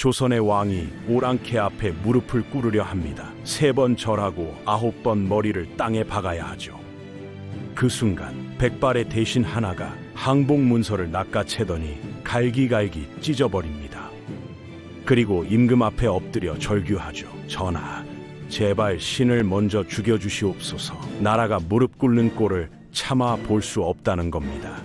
조선의 왕이 오랑캐 앞에 무릎을 꿇으려 합니다. 세 번 절하고 아홉 번 머리를 땅에 박아야 하죠. 그 순간 백발의 대신 하나가 항복 문서를 낚아채더니 갈기갈기 찢어버립니다. 그리고 임금 앞에 엎드려 절규하죠. 전하, 제발 신을 먼저 죽여주시옵소서. 나라가 무릎 꿇는 꼴을 참아 볼 수 없다는 겁니다.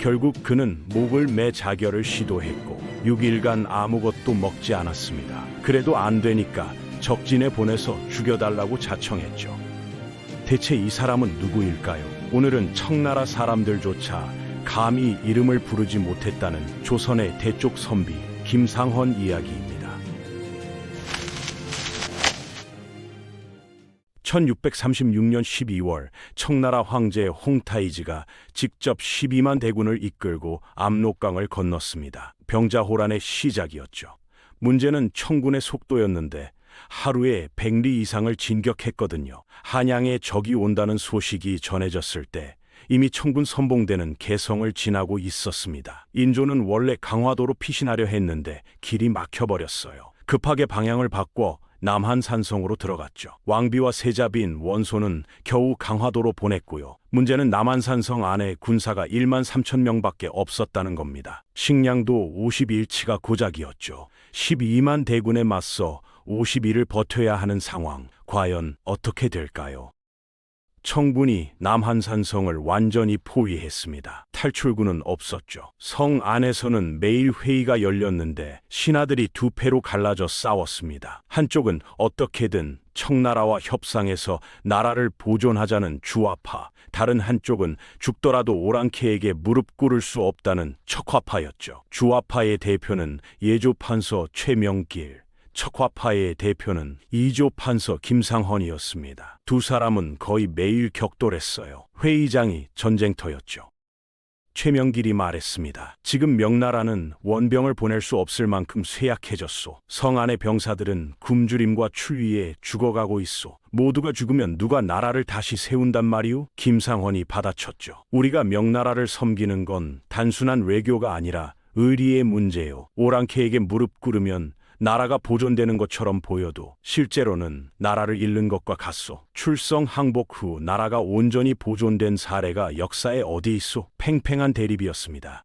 결국 그는 목을 매 자결을 시도했고 6일간 아무것도 먹지 않았습니다. 그래도 안 되니까 적진에 보내서 죽여달라고 자청했죠. 대체 이 사람은 누구일까요? 오늘은 청나라 사람들조차 감히 이름을 부르지 못했다는 조선의 대쪽 선비 김상헌 이야기입니다. 1636년 12월 청나라 황제 홍타이지가 직접 12만 대군을 이끌고 압록강을 건넜습니다. 병자호란의 시작이었죠. 문제는 청군의 속도였는데 하루에 100리 이상을 진격했거든요. 한양에 적이 온다는 소식이 전해졌을 때 이미 청군 선봉대는 개성을 지나고 있었습니다. 인조는 원래 강화도로 피신하려 했는데 길이 막혀버렸어요. 급하게 방향을 바꿔 남한 산성으로 들어갔죠. 왕비와 세자빈 원소는 겨우 강화도로 보냈고요. 문제는 남한 산성 안에 군사가 1만 3천 명밖에 없었다는 겁니다. 식량도 51치가 고작이었죠. 12만 대군에 맞서 50일을 버텨야 하는 상황. 과연 어떻게 될까요? 청군이 남한산성을 완전히 포위했습니다. 탈출구는 없었죠. 성 안에서는 매일 회의가 열렸는데 신하들이 두 패로 갈라져 싸웠습니다. 한쪽은 어떻게든 청나라와 협상해서 나라를 보존하자는 주화파, 다른 한쪽은 죽더라도 오랑캐에게 무릎 꿇을 수 없다는 척화파였죠. 주화파의 대표는 예조판서 최명길, 척화파의 대표는 이조 판서 김상헌이었습니다. 두 사람은 거의 매일 격돌했어요. 회의장이 전쟁터였죠. 최명길이 말했습니다. 지금 명나라는 원병을 보낼 수 없을 만큼 쇠약해졌소. 성 안의 병사들은 굶주림과 추위에 죽어가고 있소. 모두가 죽으면 누가 나라를 다시 세운단 말이오? 김상헌이 받아쳤죠. 우리가 명나라를 섬기는 건 단순한 외교가 아니라 의리의 문제요. 오랑캐에게 무릎 꿇으면 나라가 보존되는 것처럼 보여도 실제로는 나라를 잃는 것과 같소. 출성 항복 후 나라가 온전히 보존된 사례가 역사에 어디 있소? 팽팽한 대립이었습니다.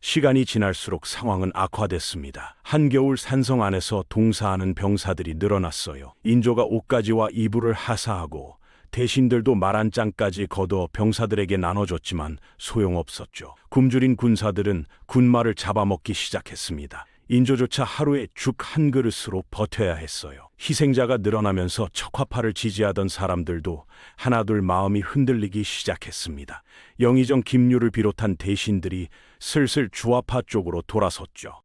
시간이 지날수록 상황은 악화됐습니다. 한겨울 산성 안에서 동사하는 병사들이 늘어났어요. 인조가 옷가지와 이불을 하사하고 대신들도 말한 장까지 걷어 병사들에게 나눠줬지만 소용없었죠. 굶주린 군사들은 군말을 잡아먹기 시작했습니다. 인조조차 하루에 죽 한 그릇으로 버텨야 했어요. 희생자가 늘어나면서 척화파를 지지하던 사람들도 하나둘 마음이 흔들리기 시작했습니다. 영의정 김유를 비롯한 대신들이 슬슬 주화파 쪽으로 돌아섰죠.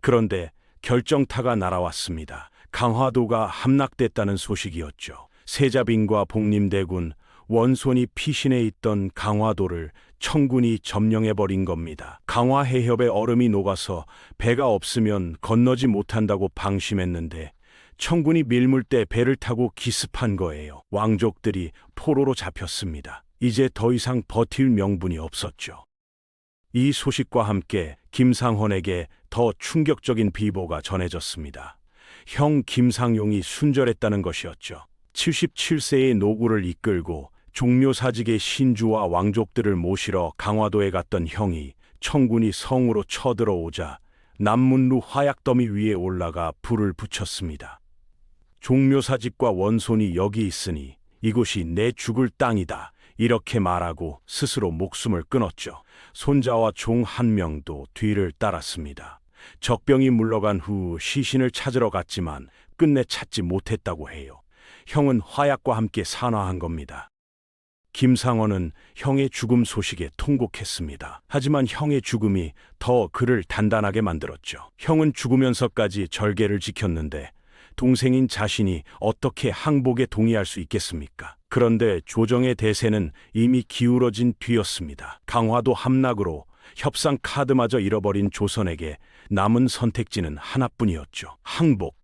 그런데 결정타가 날아왔습니다. 강화도가 함락됐다는 소식이었죠. 세자빈과 복림대군, 원손이 피신해 있던 강화도를 청군이 점령해버린 겁니다. 강화 해협에 얼음이 녹아서 배가 없으면 건너지 못한다고 방심했는데 청군이 밀물 때 배를 타고 기습한 거예요. 왕족들이 포로로 잡혔습니다. 이제 더 이상 버틸 명분이 없었죠. 이 소식과 함께 김상헌에게 더 충격적인 비보가 전해졌습니다. 형 김상용이 순절했다는 것이었죠. 77세의 노구를 이끌고 종묘사직의 신주와 왕족들을 모시러 강화도에 갔던 형이 청군이 성으로 쳐들어오자 남문루 화약더미 위에 올라가 불을 붙였습니다. 종묘사직과 원손이 여기 있으니 이곳이 내 죽을 땅이다. 이렇게 말하고 스스로 목숨을 끊었죠. 손자와 종 한 명도 뒤를 따랐습니다. 적병이 물러간 후 시신을 찾으러 갔지만 끝내 찾지 못했다고 해요. 형은 화약과 함께 산화한 겁니다. 김상원은 형의 죽음 소식에 통곡했습니다. 하지만 형의 죽음이 더 그를 단단하게 만들었죠. 형은 죽으면서까지 절개를 지켰는데 동생인 자신이 어떻게 항복에 동의할 수 있겠습니까? 그런데 조정의 대세는 이미 기울어진 뒤였습니다. 강화도 함락으로 협상 카드마저 잃어버린 조선에게 남은 선택지는 하나뿐이었죠. 항복.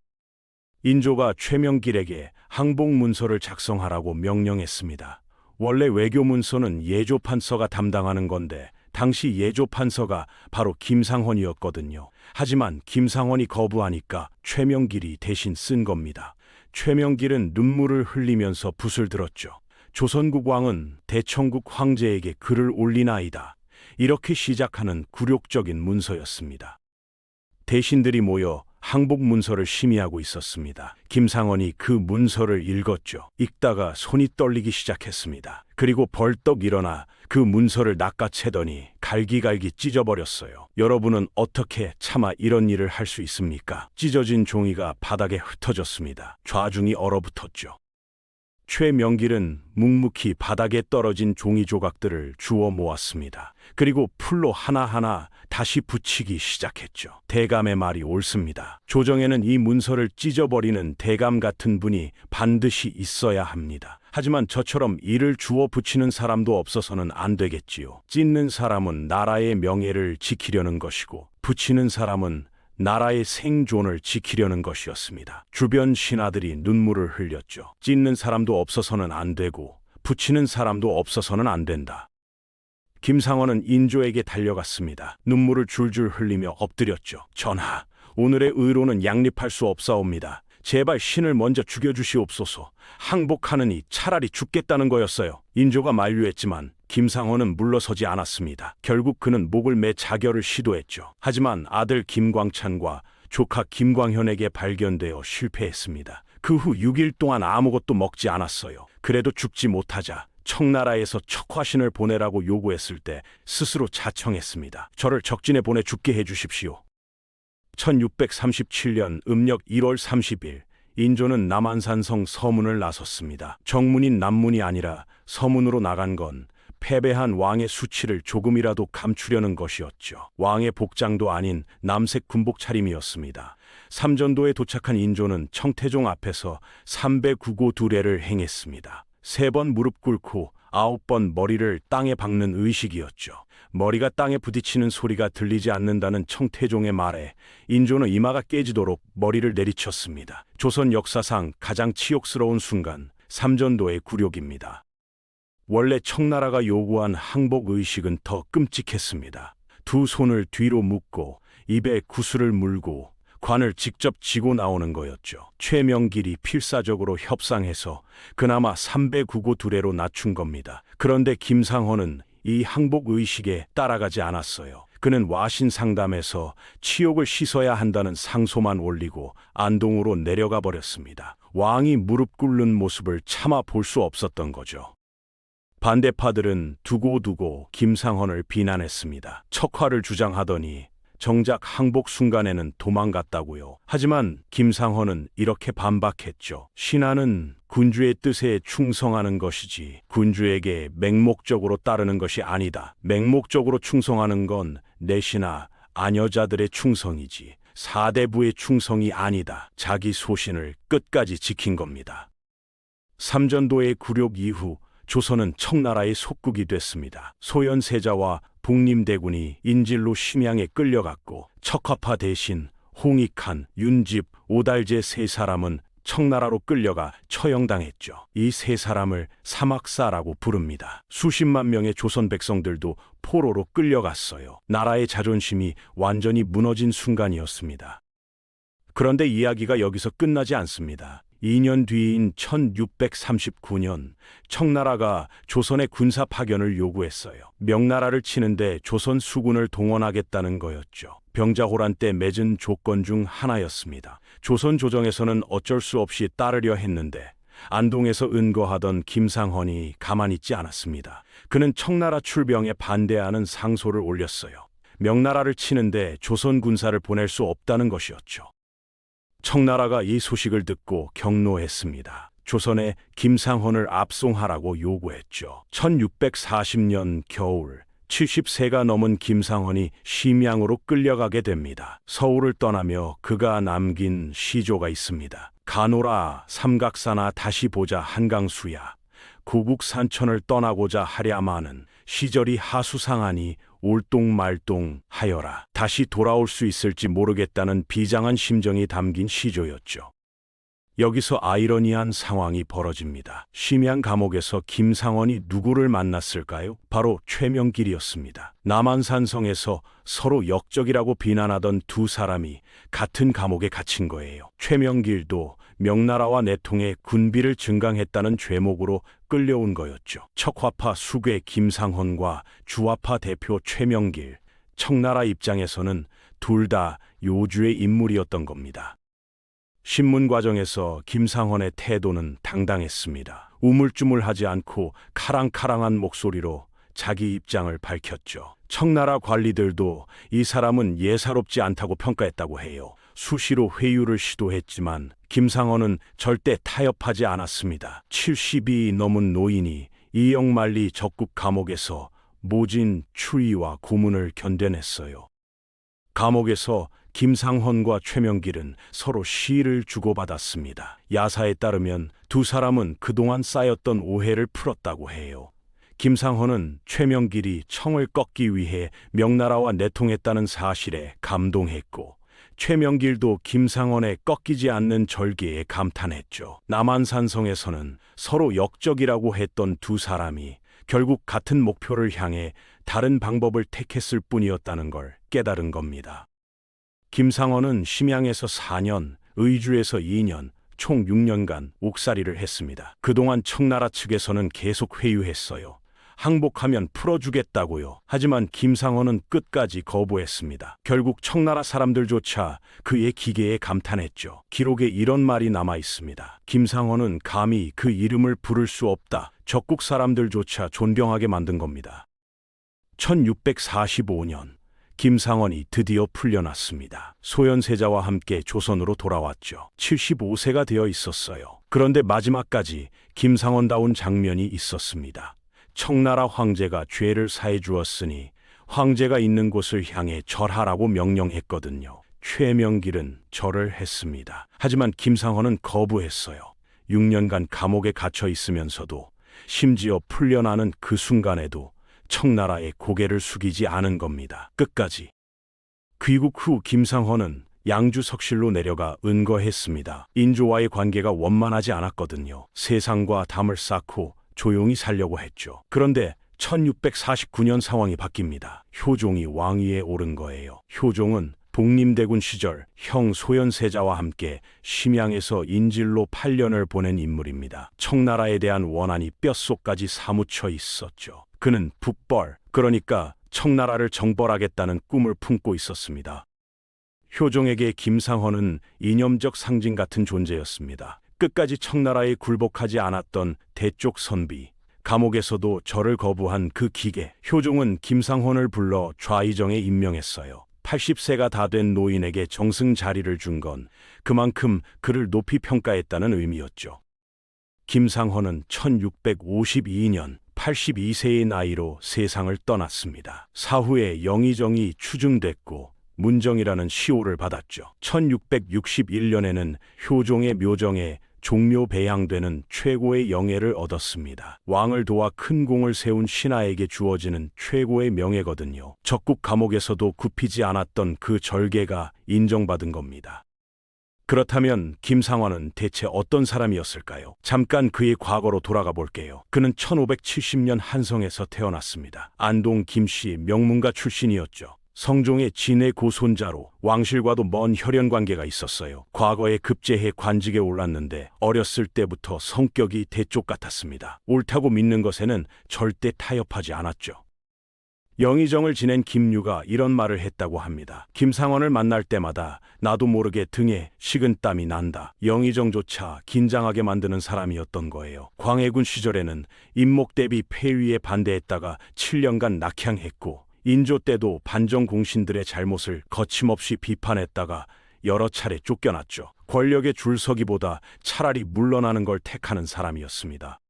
인조가 최명길에게 항복 문서를 작성하라고 명령했습니다. 원래 외교 문서는 예조판서가 담당하는 건데 당시 예조 판서가 바로 김상헌이었거든요. 하지만 김상헌이 거부하니까 최명길이 대신 쓴 겁니다. 최명길은 눈물을 흘리면서 붓을 들었죠. 조선국 왕은 대청국 황제에게 글을 올리나이다. 이렇게 시작하는 굴욕적인 문서였습니다. 대신들이 모여 항복 문서를 심의하고 있었습니다. 김상원이 그 문서를 읽었죠. 읽다가 손이 떨리기 시작했습니다. 그리고 벌떡 일어나 그 문서를 낚아채더니 갈기갈기 찢어버렸어요. 여러분은 어떻게 차마 이런 일을 할 수 있습니까? 찢어진 종이가 바닥에 흩어졌습니다. 좌중이 얼어붙었죠. 최명길은 묵묵히 바닥에 떨어진 종이 조각들을 주워 모았습니다. 그리고 풀로 하나하나 다시 붙이기 시작했죠. 대감의 말이 옳습니다. 조정에는 이 문서를 찢어버리는 대감 같은 분이 반드시 있어야 합니다. 하지만 저처럼 이를 주워 붙이는 사람도 없어서는 안 되겠지요. 찢는 사람은 나라의 명예를 지키려는 것이고, 붙이는 사람은 나라의 생존을 지키려는 것이었습니다. 주변 신하들이 눈물을 흘렸죠. 찢는 사람도 없어서는 안 되고, 붙이는 사람도 없어서는 안 된다. 김상원은 인조에게 달려갔습니다. 눈물을 줄줄 흘리며 엎드렸죠. 전하, 오늘의 의로는 양립할 수 없사옵니다. 제발 신을 먼저 죽여주시옵소서. 항복하느니 차라리 죽겠다는 거였어요. 인조가 만류했지만 김상원은 물러서지 않았습니다. 결국 그는 목을 매 자결을 시도했죠. 하지만 아들 김광찬과 조카 김광현에게 발견되어 실패했습니다. 그 후 6일 동안 아무것도 먹지 않았어요. 그래도 죽지 못하자 청나라에서 척화신을 보내라고 요구했을 때 스스로 자청했습니다. 저를 적진에 보내 죽게 해주십시오. 1637년 음력 1월 30일 인조는 남한산성 서문을 나섰습니다. 정문인 남문이 아니라 서문으로 나간 건 패배한 왕의 수치를 조금이라도 감추려는 것이었죠. 왕의 복장도 아닌 남색 군복 차림이었습니다. 삼전도에 도착한 인조는 청태종 앞에서 309고 두례를 행했습니다. 세 번 무릎 꿇고 아홉 번 머리를 땅에 박는 의식이었죠. 머리가 땅에 부딪히는 소리가 들리지 않는다는 청태종의 말에 인조는 이마가 깨지도록 머리를 내리쳤습니다. 조선 역사상 가장 치욕스러운 순간, 삼전도의 굴욕입니다. 원래 청나라가 요구한 항복 의식은 더 끔찍했습니다. 두 손을 뒤로 묶고 입에 구슬을 물고 관을 직접 쥐고 나오는 거였죠. 최명길이 필사적으로 협상해서 그나마 309고 두례로 낮춘 겁니다. 그런데 김상헌은 이 항복 의식에 따라가지 않았어요. 그는 와신 상담에서 치욕을 씻어야 한다는 상소만 올리고 안동으로 내려가 버렸습니다. 왕이 무릎 꿇는 모습을 차마 볼 수 없었던 거죠. 반대파들은 두고두고 김상헌을 비난했습니다. 척화를 주장하더니 정작 항복 순간에는 도망갔다고요. 하지만 김상헌은 이렇게 반박했죠. 신하는 군주의 뜻에 충성하는 것이지 군주에게 맹목적으로 따르는 것이 아니다. 맹목적으로 충성하는 건 내신하 아녀자들의 충성이지 사대부의 충성이 아니다. 자기 소신을 끝까지 지킨 겁니다. 삼전도의 굴욕 이후 조선은 청나라의 속국이 됐습니다. 소현세자와 북림대군이 인질로 심양에 끌려갔고 척화파 대신 홍익한, 윤집, 오달제 세 사람은 청나라로 끌려가 처형당했죠. 이 세 사람을 사막사라고 부릅니다. 수십만 명의 조선 백성들도 포로로 끌려갔어요. 나라의 자존심이 완전히 무너진 순간이었습니다. 그런데 이야기가 여기서 끝나지 않습니다. 2년 뒤인 1639년 청나라가 조선의 군사 파견을 요구했어요. 명나라를 치는데 조선 수군을 동원하겠다는 거였죠. 병자호란 때 맺은 조건 중 하나였습니다. 조선 조정에서는 어쩔 수 없이 따르려 했는데 안동에서 은거하던 김상헌이 가만히 있지 않았습니다. 그는 청나라 출병에 반대하는 상소를 올렸어요. 명나라를 치는데 조선 군사를 보낼 수 없다는 것이었죠. 청나라가 이 소식을 듣고 경로했습니다. 조선에 김상헌을 압송하라고 요구했죠. 1640년 겨울 70세가 넘은 김상헌이 심양으로 끌려가게 됩니다. 서울을 떠나며 그가 남긴 시조가 있습니다. 가노라 삼각사나 다시 보자 한강수야 구국 산천을 떠나고자 하랴마는 시절이 하수상하니 올똥말똥 하여라. 다시 돌아올 수 있을지 모르겠다는 비장한 심정이 담긴 시조였죠. 여기서 아이러니한 상황이 벌어집니다. 심양 감옥에서 김상원이 누구를 만났을까요? 바로 최명길이었습니다. 남한산성에서 서로 역적이라고 비난하던 두 사람이 같은 감옥에 갇힌 거예요. 최명길도 명나라와 내통해 군비를 증강했다는 죄목으로 끌려온 거였죠. 척화파 수괴 김상헌과 주화파 대표 최명길, 청나라 입장에서는 둘 다 요주의 인물이었던 겁니다. 신문 과정에서 김상헌의 태도는 당당했습니다. 우물쭈물하지 않고 카랑카랑한 목소리로 자기 입장을 밝혔죠. 청나라 관리들도 이 사람은 예사롭지 않다고 평가했다고 해요. 수시로 회유를 시도했지만 김상헌은 절대 타협하지 않았습니다. 70이 넘은 노인이 이영만리 적국 감옥에서 모진 추위와 고문을 견뎌냈어요. 감옥에서 김상헌과 최명길은 서로 시를 주고받았습니다. 야사에 따르면 두 사람은 그동안 쌓였던 오해를 풀었다고 해요. 김상헌은 최명길이 청을 꺾기 위해 명나라와 내통했다는 사실에 감동했고 최명길도 김상헌의 꺾이지 않는 절개에 감탄했죠. 남한산성에서는 서로 역적이라고 했던 두 사람이 결국 같은 목표를 향해 다른 방법을 택했을 뿐이었다는 걸 깨달은 겁니다. 김상헌은 심양에서 4년, 의주에서 2년, 총 6년간 옥살이를 했습니다. 그동안 청나라 측에서는 계속 회유했어요. 항복하면 풀어주겠다고요. 하지만 김상헌은 끝까지 거부했습니다. 결국 청나라 사람들조차 그의 기계에 감탄했죠. 기록에 이런 말이 남아 있습니다. 김상헌은 감히 그 이름을 부를 수 없다. 적국 사람들조차 존경하게 만든 겁니다. 1645년 김상헌이 드디어 풀려났습니다. 소현세자와 함께 조선으로 돌아왔죠. 75세가 되어 있었어요. 그런데 마지막까지 김상헌다운 장면이 있었습니다. 청나라 황제가 죄를 사해 주었으니 황제가 있는 곳을 향해 절하라고 명령했거든요. 최명길은 절을 했습니다. 하지만 김상헌은 거부했어요. 6년간 감옥에 갇혀 있으면서도 심지어 풀려나는 그 순간에도 청나라에 고개를 숙이지 않은 겁니다. 끝까지. 귀국 후 김상헌은 양주 석실로 내려가 은거했습니다. 인조와의 관계가 원만하지 않았거든요. 세상과 담을 쌓고 조용히 살려고 했죠. 그런데 1649년 상황이 바뀝니다. 효종이 왕위에 오른 거예요. 효종은 복림대군 시절 형 소현세자와 함께 심양에서 인질로 8년을 보낸 인물입니다. 청나라에 대한 원한이 뼛속까지 사무쳐 있었죠. 그는 북벌, 그러니까 청나라를 정벌하겠다는 꿈을 품고 있었습니다. 효종에게 김상헌은 이념적 상징 같은 존재였습니다. 끝까지 청나라에 굴복하지 않았던 대쪽 선비, 감옥에서도 절을 거부한 그 기계, 효종은 김상헌을 불러 좌의정에 임명했어요. 80세가 다 된 노인에게 정승 자리를 준 건 그만큼 그를 높이 평가했다는 의미였죠. 김상헌은 1652년 82세의 나이로 세상을 떠났습니다. 사후에 영의정이 추증됐고 문정이라는 시호를 받았죠. 1661년에는 효종의 묘정에 종묘 배양되는 최고의 영예를 얻었습니다. 왕을 도와 큰 공을 세운 신하에게 주어지는 최고의 명예거든요. 적국 감옥에서도 굽히지 않았던 그 절개가 인정받은 겁니다. 그렇다면 김상환은 대체 어떤 사람이었을까요? 잠깐 그의 과거로 돌아가 볼게요. 그는 1570년 한성에서 태어났습니다. 안동 김씨 명문가 출신이었죠. 성종의 진의 고손자로 왕실과도 먼 혈연 관계가 있었어요. 과거에 급제해 관직에 올랐는데 어렸을 때부터 성격이 대쪽 같았습니다. 옳다고 믿는 것에는 절대 타협하지 않았죠. 영의정을 지낸 김유가 이런 말을 했다고 합니다. 김상원을 만날 때마다 나도 모르게 등에 식은땀이 난다. 영의정조차 긴장하게 만드는 사람이었던 거예요. 광해군 시절에는 임목 대비 폐위에 반대했다가 7년간 낙향했고 인조 때도 반정 공신들의 잘못을 거침없이 비판했다가 여러 차례 쫓겨났죠. 권력에 줄 서기보다 차라리 물러나는 걸 택하는 사람이었습니다.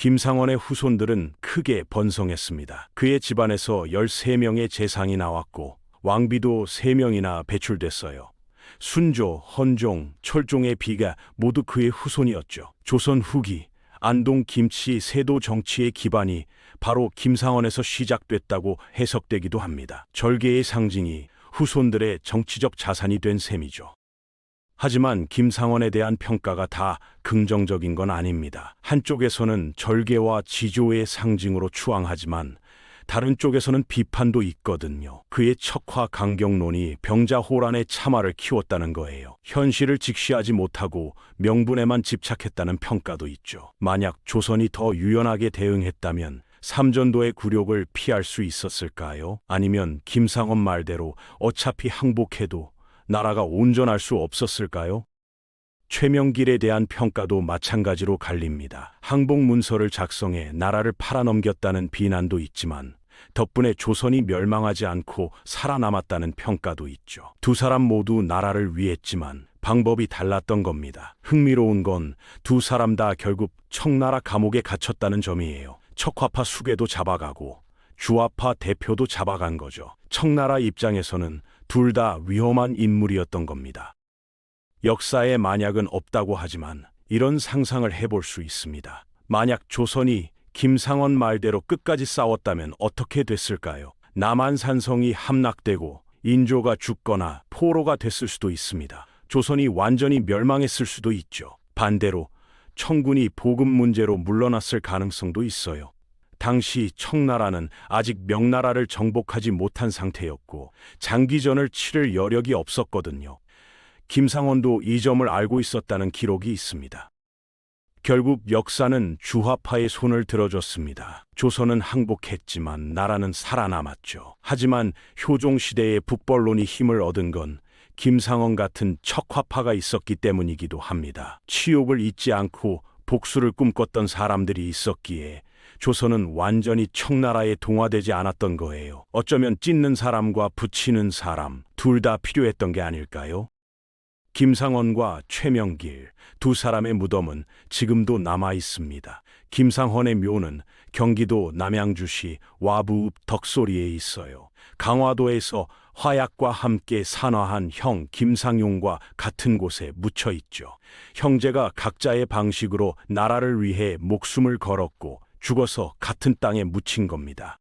김상원의 후손들은 크게 번성했습니다. 그의 집안에서 13명의 재상이 나왔고 왕비도 3명이나 배출됐어요. 순조, 헌종, 철종의 비가 모두 그의 후손이었죠. 조선 후기 안동 김치 세도 정치의 기반이 바로 김상원에서 시작됐다고 해석되기도 합니다. 절개의 상징이 후손들의 정치적 자산이 된 셈이죠. 하지만 김상원에 대한 평가가 다 긍정적인 건 아닙니다. 한쪽에서는 절개와 지조의 상징으로 추앙하지만 다른 쪽에서는 비판도 있거든요. 그의 척화 강경론이 병자호란의 참화를 키웠다는 거예요. 현실을 직시하지 못하고 명분에만 집착했다는 평가도 있죠. 만약 조선이 더 유연하게 대응했다면 삼전도의 굴욕을 피할 수 있었을까요? 아니면 김상원 말대로 어차피 항복해도 나라가 온전할 수 없었을까요? 최명길에 대한 평가도 마찬가지로 갈립니다. 항복 문서를 작성해 나라를 팔아넘겼다는 비난도 있지만 덕분에 조선이 멸망하지 않고 살아남았다는 평가도 있죠. 두 사람 모두 나라를 위했지만 방법이 달랐던 겁니다. 흥미로운 건 두 사람 다 결국 청나라 감옥에 갇혔다는 점이에요. 척화파 수계도 잡아가고 주화파 대표도 잡아간 거죠. 청나라 입장에서는 둘 다 위험한 인물이었던 겁니다. 역사에 만약은 없다고 하지만 이런 상상을 해볼 수 있습니다. 만약 조선이 김상원 말대로 끝까지 싸웠다면 어떻게 됐을까요? 남한산성이 함락되고 인조가 죽거나 포로가 됐을 수도 있습니다. 조선이 완전히 멸망했을 수도 있죠. 반대로 청군이 보급 문제로 물러났을 가능성도 있어요. 당시 청나라는 아직 명나라를 정복하지 못한 상태였고 장기전을 치를 여력이 없었거든요. 김상원도 이 점을 알고 있었다는 기록이 있습니다. 결국 역사는 주화파의 손을 들어줬습니다. 조선은 항복했지만 나라는 살아남았죠. 하지만 효종 시대의 북벌론이 힘을 얻은 건 김상원 같은 척화파가 있었기 때문이기도 합니다. 치욕을 잊지 않고 복수를 꿈꿨던 사람들이 있었기에 조선은 완전히 청나라에 동화되지 않았던 거예요. 어쩌면 찢는 사람과 붙이는 사람 둘 다 필요했던 게 아닐까요? 김상원과 최명길 두 사람의 무덤은 지금도 남아 있습니다. 김상헌의 묘는 경기도 남양주시 와부읍 덕소리에 있어요. 강화도에서 화약과 함께 산화한 형 김상용과 같은 곳에 묻혀 있죠. 형제가 각자의 방식으로 나라를 위해 목숨을 걸었고 죽어서 같은 땅에 묻힌 겁니다.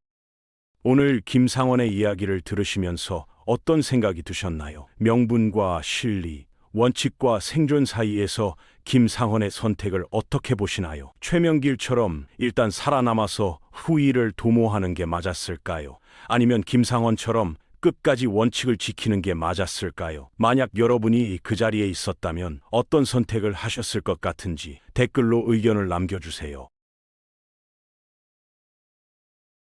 오늘 김상원의 이야기를 들으시면서 어떤 생각이 드셨나요? 명분과 실리, 원칙과 생존 사이에서 김상헌의 선택을 어떻게 보시나요? 최명길처럼 일단 살아남아서 후위를 도모하는 게 맞았을까요? 아니면 김상헌처럼 끝까지 원칙을 지키는 게 맞았을까요? 만약 여러분이 그 자리에 있었다면 어떤 선택을 하셨을 것 같은지 댓글로 의견을 남겨주세요.